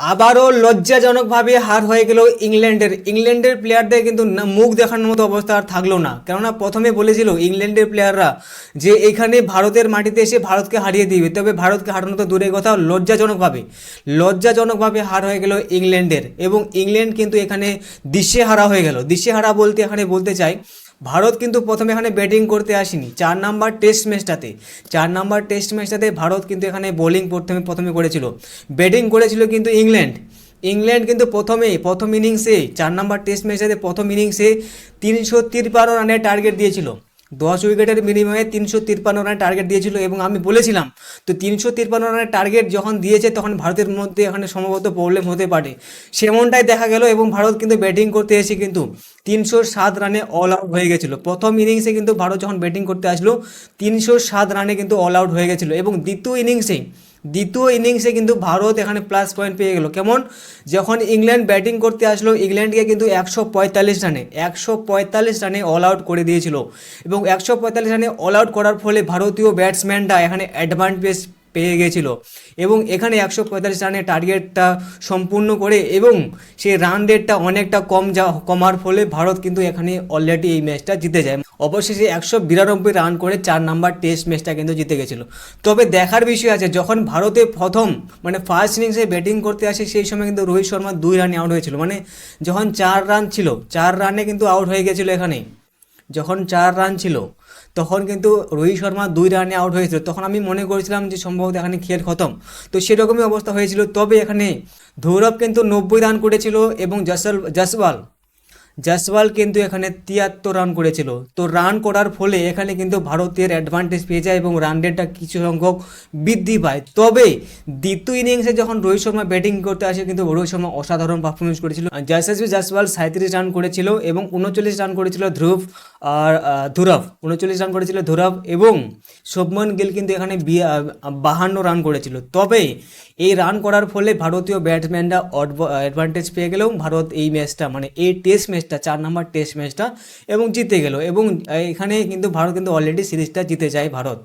আবারও লজ্জাজনকভাবে হার হয়ে গেল ইংল্যান্ডের। ইংল্যান্ডের প্লেয়ারদের কিন্তু মুখ দেখানোর মতো অবস্থা আর থাকল না। কেননা প্রথমে বলেছিল ইংল্যান্ডের প্লেয়াররা যে এখানে ভারতের মাটিতে এসে ভারতকে হারিয়ে দিবে। তবে ভারতকে হারানো তো দূরের কথা লজ্জাজনকভাবে লজ্জাজনকভাবে হার হয়ে গেল ইংল্যান্ডের। এবং ইংল্যান্ড কিন্তু এখানে দিশেহারা হয়ে গেল। দিশেহারা বলতে এখানে বলতে চাই ভারত কিন্তু প্রথমে এখানে ব্যাটিং করতে আসেনি। চার নাম্বার টেস্ট ম্যাচটাতে চার নাম্বার টেস্ট ম্যাচটাতে ভারত কিন্তু এখানে বোলিং প্রথমে প্রথমে করেছিল। ব্যাটিং করেছিল কিন্তু ইংল্যান্ড ইংল্যান্ড কিন্তু প্রথমে, প্রথম ইনিংসে চার নাম্বার টেস্ট ম্যাচটাতে প্রথম ইনিংসে তিনশো তিরপান্ন রানের টার্গেট দিয়েছিল। দশ উইকেটের বিনিময়ে তিনশো তিরপান্ন রানের টার্গেট দিয়েছিল এবং আমি বলেছিলাম, তো তিনশো তিরপান্ন রানের টার্গেট যখন দিয়েছে তখন ভারতের মধ্যে এখানে সম্ভবত প্রবলেম হতে পারে। সেমনটাই দেখা গেল এবং ভারত কিন্তু ব্যাটিং করতে এসে কিন্তু তিনশো সাত রানে অল আউট হয়ে গেছিল। প্রথম ইনিংসে কিন্তু ভারত যখন ব্যাটিং করতে আসলো, তিনশো সাত রানে কিন্তু অল আউট হয়ে গেছিল এবং দ্বিতীয় ইনিংসে দ্বিতীয় ইনিংসে কিন্তু ভারত এখানে প্লাস পয়েন্ট পেয়ে গেল। কেমন? যখন ইংল্যান্ড ব্যাটিং করতে আসলো, ইংল্যান্ডকে কিন্তু একশো পঁয়তাল্লিশ রানে, একশো পঁয়তাল্লিশ রানে অল আউট করে দিয়েছিল। এবং একশো পঁয়তাল্লিশ রানে অল আউট করার ফলে ভারতীয় ব্যাটসম্যানরা এখানে অ্যাডভান্টেজ পেয়ে গেছিল। এবং এখানে একশো পঁয়তাল্লিশ রানের টার্গেটটা সম্পূর্ণ করে এবং সেই রান রেটটা অনেকটা কম যা কমার ফলে ভারত কিন্তু এখানে অলরেডি এই ম্যাচটা জিতে যায়। অবশেষে একশো বিরানব্বই রান করে চার নাম্বার টেস্ট ম্যাচটা কিন্তু জিতে গেছিল। তবে দেখার বিষয় আছে, যখন ভারতে প্রথম মানে ফার্স্ট ইনিংসে ব্যাটিং করতে আসে, সেই সময় কিন্তু রোহিত শর্মা দুই রানে আউট হয়েছিল। মানে যখন চার রান ছিল, চার রানে কিন্তু আউট হয়ে গেছিল এখানে। যখন চার রান ছিল, তখন কিন্তু রোহিত শর্মা দুই রানে আউট হয়েছিল। তখন আমি মনে করেছিলাম যে সম্ভবত এখানে খেল খতম। তো সেরকমই অবস্থা হয়েছিল। তবে এখানে ধৌরব কিন্তু নব্বই রান করেছিল এবং জসল জসওয়াল জসওয়াল কিন্তু এখানে তিয়াত্তর রান করেছিল। তো রান করার ফলে এখানে কিন্তু ভারতের অ্যাডভান্টেজ পেয়ে যায় এবং রান রেটটা কিছু সংখ্যক বৃদ্ধি পায়। তবে দ্বিতীয় ইনিংসে যখন রোহিত শর্মা ব্যাটিং করতে আসে, কিন্তু রোহিত শর্মা অসাধারণ পারফরমেন্স করেছিল। জয়সেসবি জসওয়াল সাঁত্রিশ রান করেছিল এবং উনচল্লিশ রান করেছিল ধ্রুব আর ধুরভ উনচল্লিশ রান করেছিল ধুরভ এবং শুভমন গিল কিন্তু এখানে বাহান্ন রান করেছিল। তবে এই রান করার ফলে ভারতীয় ব্যাটসম্যানরা অ্যাডভান্টেজ পেয়ে গেলেও ভারত এই ম্যাচটা মানে এই টেস্ট ম্যাচটা চার নাম্বার টেস্ট ম্যাচটা এবং জিতে গেল। এবং এখানে কিন্তু ভারত কিন্তু অলরেডি সিরিজটা জিতে যায় ভারত।